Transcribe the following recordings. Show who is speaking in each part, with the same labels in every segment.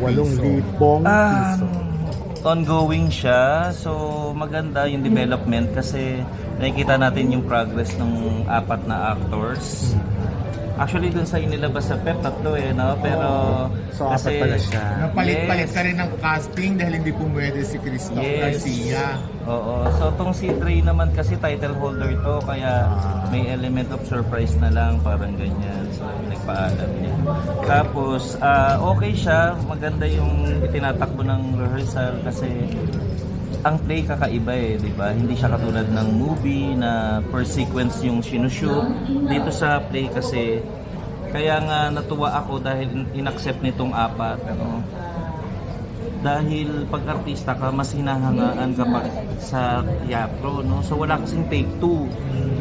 Speaker 1: Walong libong
Speaker 2: Ah,
Speaker 1: piso.
Speaker 2: ongoing siya. So, maganda yung development kasi nakikita natin yung progress ng apat na actors. Actually, dun sa inilabas sa PEP, tatlo eh, no? Pero,
Speaker 1: So, apat pala siya.
Speaker 3: Napalit-palit
Speaker 2: Yes.
Speaker 3: ka rin ng casting dahil hindi pumwede si Christoph
Speaker 2: Yes.
Speaker 3: Garcia.
Speaker 2: Oo. So, tong si Trey naman kasi title holder to, kaya
Speaker 1: Ah.
Speaker 2: may element of surprise na lang, parang ganyan. So, nagpaalam niya. Tapos, ah, okay siya. Maganda yung itinatakbo ng rehearsal kasi ang play kakaiba eh, di ba? Hindi siya katulad ng movie na per sequence yung sinushoot. Dito sa play kasi, kaya nga natuwa ako dahil in- inaccept nitong apat. Ano? Dahil pag artista ka, mas hinahangaan ka pa sa teatro, no? So wala kasing take two.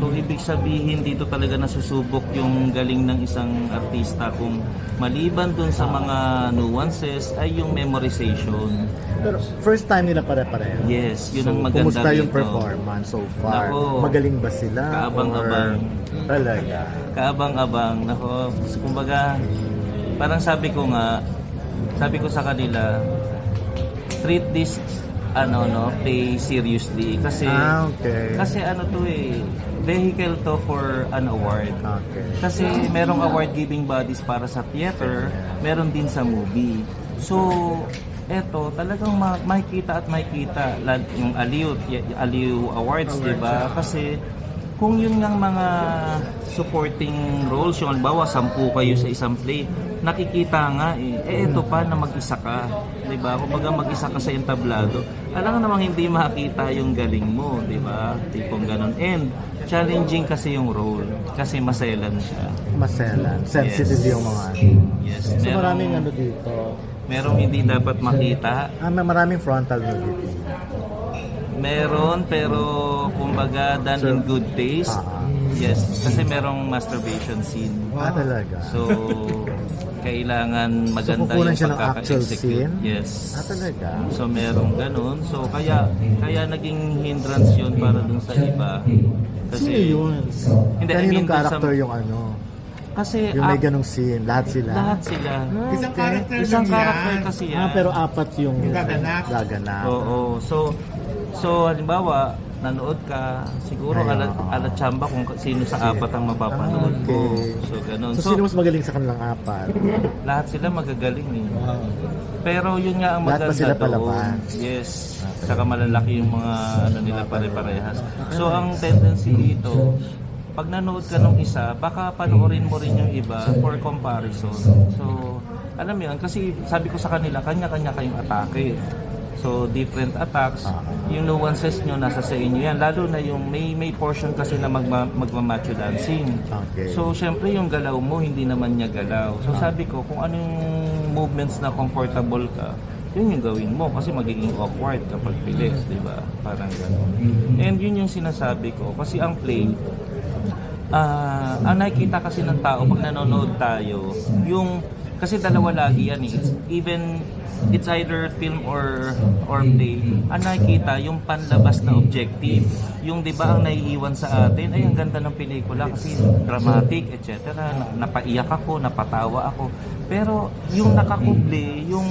Speaker 2: So ibig sabihin dito talaga nasusubok yung galing ng isang artista kung maliban dun sa mga nuances ay yung memorization.
Speaker 1: Pero first time nila pare-pareho.
Speaker 2: Yes, yun
Speaker 1: So,
Speaker 2: ang maganda
Speaker 1: Kumusta yung
Speaker 2: dito.
Speaker 1: performance so far?
Speaker 2: Nako.
Speaker 1: Magaling ba sila?
Speaker 2: Kaabang-abang.
Speaker 1: Talaga.
Speaker 2: Kaabang-abang, nako, kumbaga, parang sabi ko nga, sabi ko sa kanila, treat this ano no, play seriously kasi
Speaker 1: Ah, okay.
Speaker 2: kasi ano to eh, vehicle to for an award.
Speaker 1: Okay.
Speaker 2: Kasi merong award giving bodies para sa theater, meron din sa movie. So, eto, talagang ma- makikita at makikita lal- yung Aliw, y- Aliw Awards, di ba? Kasi kung yun ng mga supporting roles, yung halimbawa, sampu kayo sa isang play, nakikita nga eh. Eh, eto pa na mag-isa ka. Di ba? Kung mag-isa ka sa entablado, alam namang hindi makita yung galing mo, di ba? Tipong ganun. And, challenging kasi yung role. Kasi maselan siya.
Speaker 1: Maselan. Sensitive
Speaker 2: Yes.
Speaker 1: yung mga.
Speaker 2: Yes.
Speaker 1: So
Speaker 2: merong-
Speaker 1: maraming ano dito.
Speaker 2: Merong hindi dapat makita.
Speaker 1: Ah, may maraming frontal nudity.
Speaker 2: Meron, pero kumbaga done in
Speaker 1: Sir.
Speaker 2: good taste.
Speaker 1: Ah.
Speaker 2: Yes. Kasi merong masturbation scene.
Speaker 1: Ah, talaga.
Speaker 2: So, kailangan maganda
Speaker 1: kukunan
Speaker 2: yung
Speaker 1: siya ng actual
Speaker 2: pagkaka-execute.
Speaker 1: scene?
Speaker 2: Yes.
Speaker 1: Ah, talaga.
Speaker 2: So merong ganun. So kaya kaya naging hindrance yun para dun sa iba. Kasi
Speaker 1: Sino yun?
Speaker 2: Hindi, I
Speaker 1: Kaninong
Speaker 2: mean, dun sa-
Speaker 1: character yung ano?
Speaker 2: Kasi
Speaker 1: Yung may
Speaker 2: ah,
Speaker 1: ganong scene. Lahat sila?
Speaker 2: lahat sila.
Speaker 3: Isang
Speaker 1: Okay.
Speaker 3: character
Speaker 2: Isang
Speaker 3: lang
Speaker 2: character
Speaker 3: yan.
Speaker 2: kasi yan.
Speaker 1: Ah, pero apat yung
Speaker 3: gaganap.
Speaker 1: gaganap.
Speaker 2: Oo. So, so halimbawa, nanood ka, siguro ala, ala chamba kung sino sa apat ang mapapanood
Speaker 1: Ah,
Speaker 2: mo.
Speaker 1: okay.
Speaker 2: So, ganun.
Speaker 1: So,
Speaker 2: So,
Speaker 1: sino mas magaling sa kanilang apat?
Speaker 2: lahat sila magagaling eh. Pero yun nga ang
Speaker 1: Lahat
Speaker 2: maganda
Speaker 1: ba sila
Speaker 2: doon. Yes. Saka malalaki yung mga ano nila pare-parehas. So, ang tendency dito, pag nanood ka ng isa, baka panoorin mo rin yung iba for comparison. So, alam mo yun, kasi sabi ko sa kanila, kanya-kanya kayong atake. So, different attacks.
Speaker 1: Ah.
Speaker 2: Yung nuances nyo, nasa sa inyo yan. Lalo na yung may may portion kasi na magma, magmamacho dancing.
Speaker 1: Okay.
Speaker 2: So, syempre yung galaw mo, hindi naman niya galaw. So, sabi ko, kung anong movements na comfortable ka, yun yung gawin mo kasi magiging awkward kapag bilis, di ba? Parang gano'n. And yun yung sinasabi ko. Kasi ang play, ah ang nakikita kasi ng tao pag nanonood tayo, yung kasi dalawa lagi yan eh. Even it's either film or or play. Ang nakikita yung panlabas na objective. Yung 'di ba ang naiiwan sa atin ay ang ganda ng pelikula kasi dramatic, etc. Na- Napaiyak ako, napatawa ako. Pero yung nakakuble, yung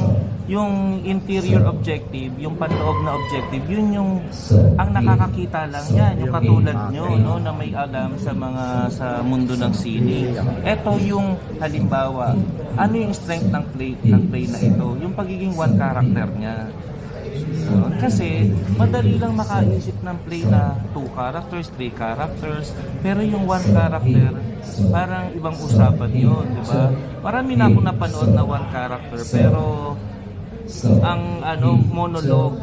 Speaker 2: yung interior objective, yung panloob na objective, yun yung ang nakakakita lang yan, yung katulad nyo, no, na may alam sa mga sa mundo ng sine. Ito yung halimbawa, ano yung strength ng play ng play na ito? Yung pagiging one character niya. Yun. Kasi madali lang makaisip ng play na two characters, three characters, pero yung one character, parang ibang usapan yun, di ba? Marami na ako napanood na one character, pero ang ano monologue,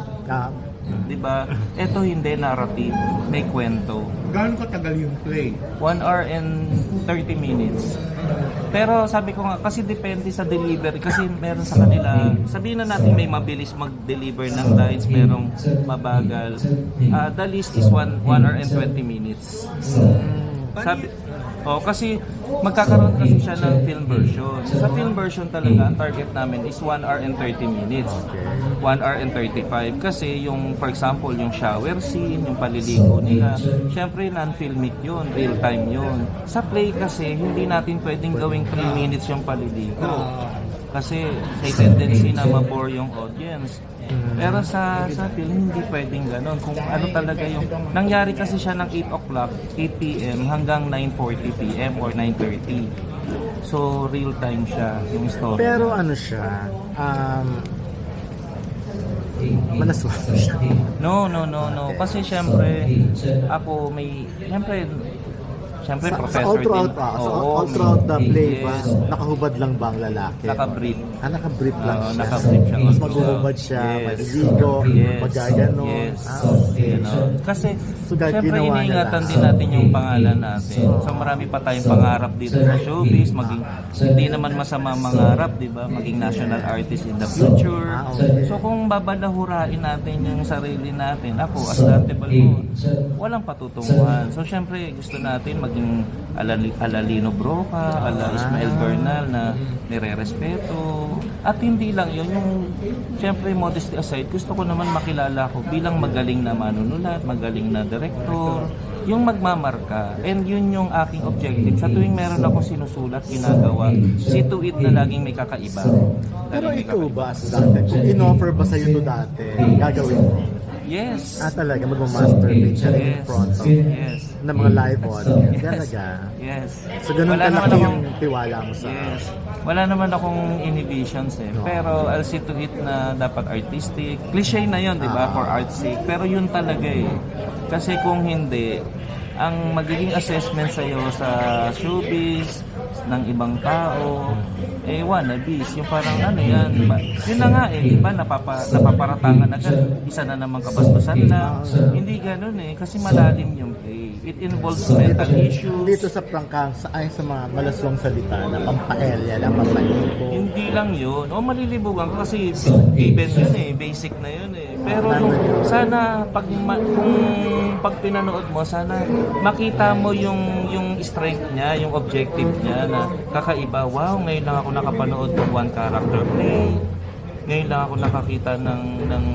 Speaker 2: di ba? Ito hindi narrative, may kwento.
Speaker 3: Gano'n katagal yung play?
Speaker 2: 1 hour and 30 minutes. Pero sabi ko nga, kasi depende sa delivery. Kasi meron sa kanila, sabihin na natin may mabilis mag-deliver ng lines, merong mabagal. Ah, the list is 1 hour and 20 minutes. Sabi, oh, kasi magkakaroon kasi siya ng film version. Sa film version talaga, ang target namin is 1 hour and 30 minutes. 1 hour and 35 kasi yung for example yung shower scene, yung paliligo nila, syempre non-filmic yun, real time yun. Sa play kasi hindi natin pwedeng gawing 3 minutes yung paliligo. Kasi may tendency na mabore yung audience. Pero sa sa film, hindi pwedeng ganun. Kung ano talaga yung... Nangyari kasi siya ng 8 o'clock, 8 p.m. hanggang 9.40 p.m. or 9.30. So, real time siya yung story.
Speaker 1: Pero ano siya, um, malaswang siya.
Speaker 2: No, no, no, no. Kasi syempre, ako may, syempre, syempre
Speaker 1: Sa, sa
Speaker 2: professor
Speaker 1: all throughout,
Speaker 2: din.
Speaker 1: ah, sa
Speaker 2: Oo,
Speaker 1: all throughout the play ba, nakahubad lang ba ang lalaki?
Speaker 2: Naka-brief.
Speaker 1: Ah, nakabrief lang
Speaker 2: Oo,
Speaker 1: siya.
Speaker 2: naka-brief siya.
Speaker 1: Mas maghuhubad siya,
Speaker 2: Yes.
Speaker 1: maliligo,
Speaker 2: Yes.
Speaker 1: magagano.
Speaker 2: Yes.
Speaker 1: Ah, okay.
Speaker 2: You know, kasi
Speaker 1: So, dahil
Speaker 2: syempre
Speaker 1: ginawa niya
Speaker 2: iniingatan din natin yung pangalan natin. So marami pa tayong pangarap dito sa showbiz, maging hindi naman masama mangarap, 'di ba? Maging national artist in the future.
Speaker 1: Ah.
Speaker 2: So kung babalahurain natin yung sarili natin, ako as Dante Balbo, walang patutunguhan. So syempre gusto natin maging alali, alalino Broca, ala Ismael Bernal na nire-respeto. At hindi lang yun, yung syempre modesty aside, gusto ko naman makilala ko bilang magaling na manunulat, magaling na director, yung magmamarka. And yun yung aking objective. Sa tuwing meron akong sinusulat, ginagawa, see to it na laging may kakaiba.
Speaker 1: Pero
Speaker 2: Laging may
Speaker 1: ikaw
Speaker 2: kakaiba.
Speaker 1: ba, as dati, kung in-offer ba sa'yo to dati, gagawin mo?
Speaker 2: Yes.
Speaker 1: Ah, talaga, magmamasturbate ka rin in front of
Speaker 2: Yes.
Speaker 1: ng mga live audience.
Speaker 2: Yes.
Speaker 1: Talaga.
Speaker 2: Yes.
Speaker 1: So, ganun
Speaker 2: Wala
Speaker 1: kalaki
Speaker 2: akong-
Speaker 1: yung tiwala mo sa...
Speaker 2: Yes. Wala naman akong inhibitions eh. Pero I'll see to it na dapat artistic. Cliche na yun, di ba?
Speaker 1: Ah.
Speaker 2: For art's sake. Pero yun talaga eh. Kasi kung hindi, ang magiging assessment sa'yo sa showbiz, ng ibang tao, eh wannabes. Yung parang ano yan. Yun na nga eh, di? Napapa, napaparatangan agad. Isa na naman kabastusan lang. Hindi ganun eh. Kasi malalim yung play. It involves mental issues.
Speaker 1: Dito sa prangkang, sa, ay sa mga malaswang salita na pampaelya lang, pampalibo.
Speaker 2: Hindi lang yun. O malilibugan ka kasi given yun eh. Basic na yun eh. Pero nung, sana pag, ma- kung pag pinanood mo, sana makita mo yung yung strength niya, yung objective niya na kakaiba. Wow, ngayon lang ako nakapanood ng one character play. Ngayon lang ako nakakita ng ng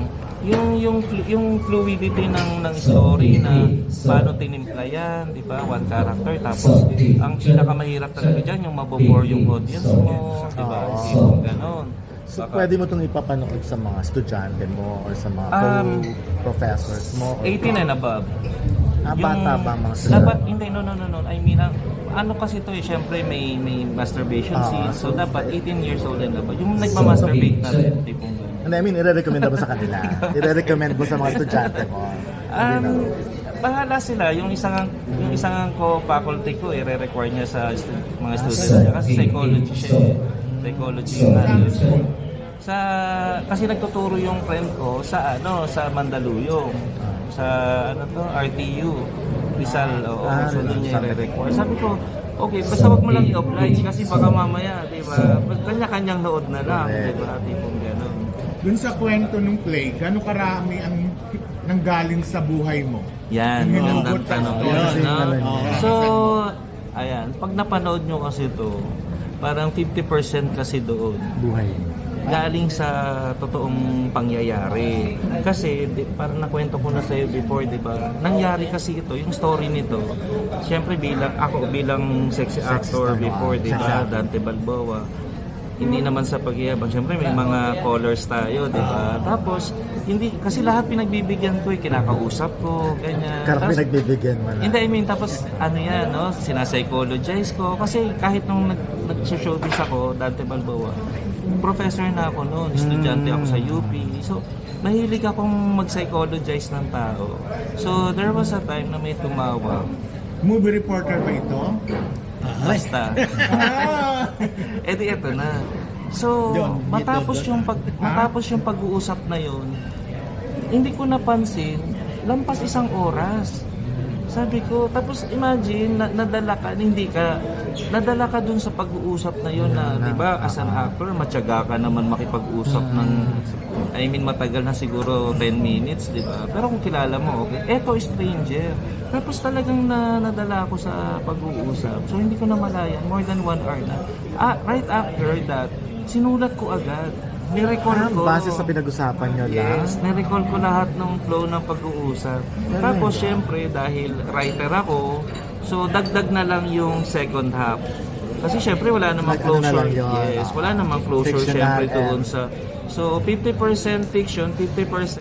Speaker 2: yung yung yung fluidity ng ng story na paano tinimpla yan, di ba? One character tapos ang pinakamahirap talaga diyan yung mabobore yung audience mo, di ba? Yung ganon.
Speaker 1: So,
Speaker 2: Baka-
Speaker 1: pwede mo itong ipapanood sa mga estudyante mo or sa mga
Speaker 2: Um,
Speaker 1: professors mo? or-
Speaker 2: 18 and above.
Speaker 1: Ah, bata ba mga
Speaker 2: dapat, hindi, no, no, no, no. I mean, ang, ano kasi to eh, syempre may, may masturbation
Speaker 1: Ah,
Speaker 2: scene. So, dapat 18 years old and above. Yung nagmamasturbate na rin, tipong
Speaker 1: Ano, I mean, i-recommend mo sa kanila. i-recommend mo sa mga estudyante mo. Hindi
Speaker 2: Um,
Speaker 1: na.
Speaker 2: bahala sila. Yung isang yung isang co-faculty ko, i-require niya sa stu- mga students niya. Kasi psychology siya eh. Psychology yung ano siya. Sa, kasi nagtuturo yung friend ko sa ano sa Mandaluyong sa ano to RTU Rizal oo
Speaker 1: Ah,
Speaker 2: so doon niya i-require sabi ko okay basta wag mo lang i-oblige kasi baka mamaya di ba kanya-kanyang nood na lang di ba tipong gano'n
Speaker 3: Dun sa kwento ng play, gano'ng karami ang nanggaling sa buhay mo?
Speaker 2: Yan,
Speaker 3: Yung
Speaker 2: magandang
Speaker 3: hinugot
Speaker 2: tanong.
Speaker 3: na-
Speaker 2: Yan,
Speaker 1: Kasi
Speaker 2: no?
Speaker 3: Oo.
Speaker 2: So, ayan, pag napanood nyo kasi to, parang 50% kasi doon
Speaker 1: Buhay.
Speaker 2: galing sa totoong pangyayari. Kasi, di, parang nakwento ko na sa'yo before, di ba? Nangyari kasi ito, yung story nito. Siyempre, bilang, ako bilang sexy actor
Speaker 1: Sexy,
Speaker 2: before, di ba? Dante Balboa. Hindi naman sa pagyabang. Siyempre, may mga colors tayo, di ba? Tapos, hindi, kasi lahat pinagbibigyan ko, eh, kinakausap ko, ganyan.
Speaker 1: Karap
Speaker 2: Tapos,
Speaker 1: pinagbibigyan mo na.
Speaker 2: hindi, I mean, tapos ano yan, no? Sinapsychologize ko. Kasi kahit nung nag, nag-showbiz ako, Dante Balboa, professor na ako noon, estudyante ako sa UP. So, mahilig akong mag-psychologize ng tao. So, there was a time na may tumawag.
Speaker 3: Movie reporter ba ito?
Speaker 2: Basta.
Speaker 3: ah!
Speaker 2: Eh di eto na. So, matapos yung pag matapos yung pag-uusap na yon, hindi ko napansin, lampas isang oras. Sabi ko, tapos imagine, na, nadala ka, hindi ka, nadala ka dun sa pag-uusap na yon na, di ba, as an actor, matyaga ka naman makipag-usap ng, I mean, matagal na siguro 10 minutes, di ba? Pero kung kilala mo, okay, eto stranger. Tapos talagang na, nadala ako sa pag-uusap. So, hindi ko na malayan, more than one hour na. Ah, right after that, sinulat ko agad. Nirecall
Speaker 1: Ah,
Speaker 2: ko.
Speaker 1: base sa pinag-usapan nyo lang.
Speaker 2: Yes, na-recall ko lahat ng flow ng pag-uusap. Tapos, syempre, dahil writer ako, so dagdag na lang yung second half. Kasi syempre wala namang
Speaker 1: Nag-ano na
Speaker 2: closure.
Speaker 1: lang yun,
Speaker 2: yes,
Speaker 1: ah.
Speaker 2: wala namang closure
Speaker 1: Fictional
Speaker 2: syempre
Speaker 1: and-
Speaker 2: doon sa So 50% fiction, 50%